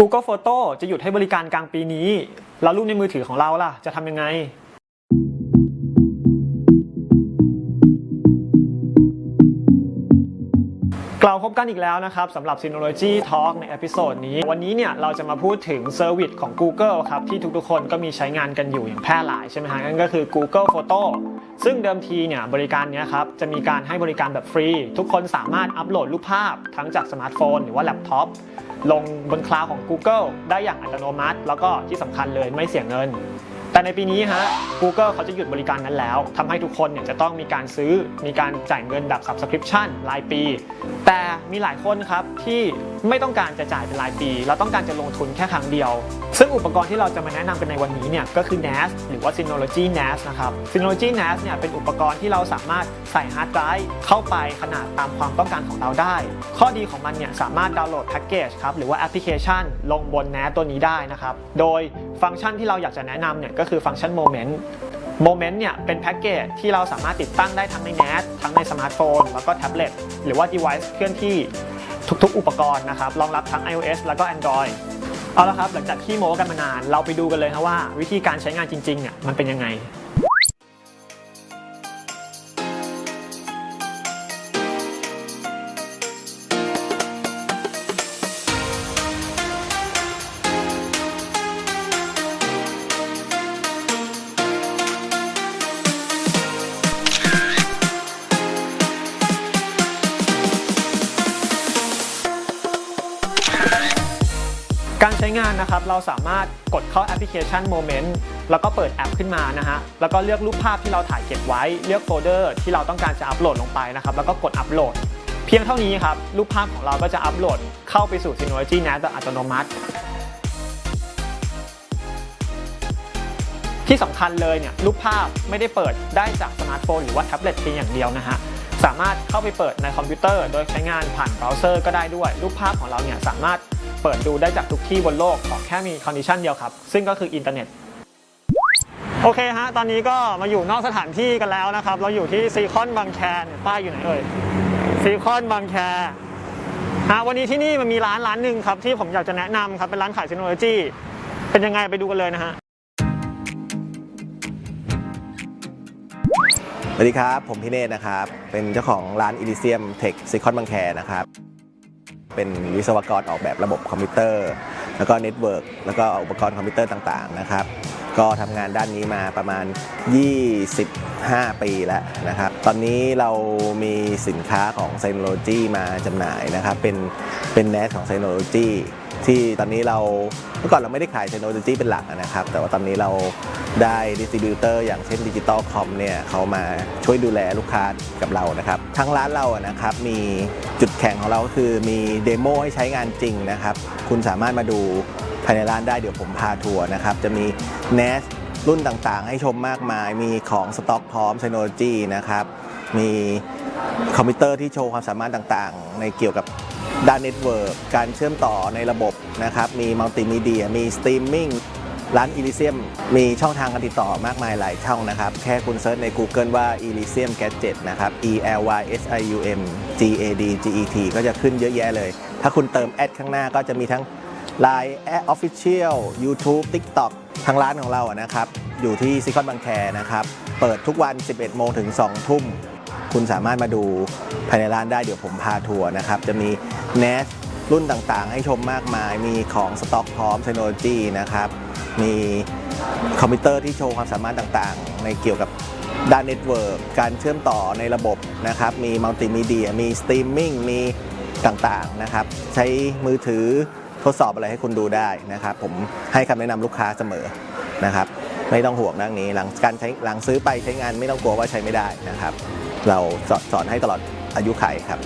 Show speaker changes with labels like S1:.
S1: Google Photo จะหยุดให้บริการกลางปีนี้ แล้วรูปในมือถือของเราล่ะ จะทำยังไง กล่าวพบกันอีกแล้วนะครับสำหรับ Synology Talk ในเอพิโซดนี้ วันนี้เนี่ยเราจะมาพูดถึงเซอร์วิสของ Google ครับ ที่ทุกๆคนก็มีใช้งานกันอยู่อย่างแพร่หลายใช่ไหมฮะนั่นก็คือ Google Photo ซึ่งเดิมทีเนี่ยบริการนี้ครับ จะมีการให้บริการแบบฟรี ทุกคนสามารถอัปโหลดรูปภาพ ทั้งจากสมาร์ทโฟนหรือว่าแล็ปท็อปลงบนคลาวของ Google ได้อย่างอัตโนมัติ แล้วก็ที่สำคัญเลยไม่เสียเงิน แต่ในปีนี้ฮะ Google เขาจะหยุดบริการนั้นแล้วทำให้ทุกคนเนี่ยจะต้องมีการซื้อมีการจ่ายเงินแบบ subscription รายปี แต่มีหลายคนครับที่ไม่ต้องการจะจ่ายเป็นรายปี เราต้องการจะลงทุนแค่ครั้งเดียว ซึ่งอุปกรณ์ที่เราจะมาแนะนำกันในวันนี้เนี่ยก็คือ NAS หรือว่า Synology NAS นะครับ Synology NAS เนี่ยเป็นอุปกรณ์ที่เราสามารถใส่ฮาร์ดไดรฟ์เข้าไปขนาดตามความต้องการของเราได้ ข้อดีของมันเนี่ยสามารถดาวน์โหลดแพ็กเกจครับหรือว่าแอปพลิเคชัน ลงบน NAS ตัวนี้ได้นะครับ โดยฟังก์ชันที่เราอยากจะแนะนำเนี่ยก็คือฟังก์ชัน Moment Moment เนี่ยเป็นแพ็กเกจที่เราสามารถติดตั้งได้ทั้งใน NAS ทั้งในสมาร์ทโฟน แล้วก็แท็บเล็ตหรือว่า device เคลื่อนที่ทุกๆ อุปกรณ์นะครับรองรับทั้ง iOS แล้วก็ Android เอาละครับ หลังจากที่โม้กันมานาน เราไปดูกันเลยครับว่าวิธีการใช้งานจริงๆเนี่ยมันเป็นยังไง การใช้งานนะครับเราสามารถกดเข้าแอปพลิเคชัน Moment แล้วก็เปิดแอปขึ้นมานะฮะแล้วก็เลือกรูปภาพที่เราถ่ายเก็บไว้ เลือกโฟลเดอร์ที่เราต้องการจะอัปโหลดลงไปนะครับแล้วก็กดอัปโหลด เพียงเท่านี้ครับรูปภาพของเราก็จะอัปโหลดเข้าไปสู่ Synology NAS แบบอัตโนมัติที่สำคัญเลยเนี่ยรูปภาพไม่ได้เปิดได้จากสมาร์ทโฟนหรือว่าแท็บเล็ตเพียงอย่างเดียวนะฮะสามารถเข้าไปเปิดในคอมพิวเตอร์ โดยใช้งานผ่านเบราว์เซอร์ก็ได้ด้วย รูปภาพของเราเนี่ยสามารถ เปิดดูได้จากทุกที่บนโลกขอแค่มีคอนดิชันเดียวครับ ซึ่งก็คืออินเทอร์เน็ตโอเคฮะ ตอนนี้ก็มาอยู่นอกสถานที่กันแล้วนะครับ เราอยู่ที่ซีคอนบางแคป้ายอยู่ไหนเอ่ยซีคอนบางแคฮะวันนี้ที่นี่มันมีร้านร้านหนึ่งครับที่ผมอยากจะแนะนำครับ เป็นร้านขายเทคโนโลยีเป็นยังไงไปดูกันเลยนะฮะ
S2: สวัสดีครับ ผมพี่เนตนะครับ เป็นเจ้าของร้าน Elysium Tech Silicon บางแคนะครับ เป็นวิศวกรออกแบบระบบคอมพิวเตอร์ แล้วก็เน็ตเวิร์กแล้วก็อุปกรณ์คอมพิวเตอร์ต่างๆนะครับ ก็ทำงานด้านนี้มาประมาณ 25 ปีแล้วนะครับ ตอนนี้เรามีสินค้าของ s ซ n o l o g y มาจำหน่ายนะครับ เป็นเป็นแนสของ s ซ n o l o g y ที่ตอนนี้เราเมื่อก่อนเราไม่ได้ขาย Synology เป็นหลักนะครับ แต่ว่าตอนนี้เราได้ดิสติบิวเตอร์อย่างเช่น Digital Com เนี่ยเขามาช่วยดูแลลูกค้ากับเรานะครับทั้งร้านเราอะนะครับมีจุดแข็งของเราก็คือมีเดโมให้ใช้งานจริงนะครับ คุณสามารถมาดูภายในร้านได้เดี๋ยวผมพาทัวร์นะครับ จะมี NAS รุ่นต่างๆ ให้ชมมากมาย มีของสต็อกพร้อม Synology นะครับ มีคอมพิวเตอร์ที่โชว์ความสามารถต่างๆ ในเกี่ยวกับ ด้านเน็ตเวิร์กการเชื่อมต่อในระบบนะครับมีมัลติมีเดียมีสตรีมมิ่งร้าน Elysium มีช่องทางการติดต่อมากมายหลายช่องนะครับ แค่คุณเซิร์ชใน Google ว่า Elysium Gadget นะครับ E L Y S I U M G A D G E T ก็จะขึ้นเยอะแยะเลย ถ้าคุณเติมแอดข้างหน้าก็จะมีทั้ง Line แอด Official YouTube TikTok ทางร้านของเราอะนะครับ อยู่ที่ซิคอนบางแคนะครับ เปิดทุกวัน 11 โมงถึง 2 ทุ่ม คุณสามารถมาดูภายในร้านได้เดี๋ยวผมพาทัวร์นะครับ จะมี NAS รุ่นต่างๆ ให้ชมมากมาย มีของสต็อกพร้อม Synology นะครับ มีคอมพิวเตอร์ที่โชว์ความสามารถต่างๆ ในเกี่ยวกับด้านเน็ตเวิร์กการเชื่อมต่อในระบบนะครับ มีมัลติมีเดีย มีสตรีมมิ่ง มีต่างๆนะครับ ใช้มือถือทดสอบอะไรให้คุณดูได้นะครับ ผมให้คำแนะนำลูกค้าเสมอนะครับ ไม่ต้องห่วงเรื่องนี้หลังการใช้หลังซื้อไปใช้งานไม่ต้องกลัวว่าใช้ไม่ได้นะครับ เราสอนให้ตลอดอายุขัยครับ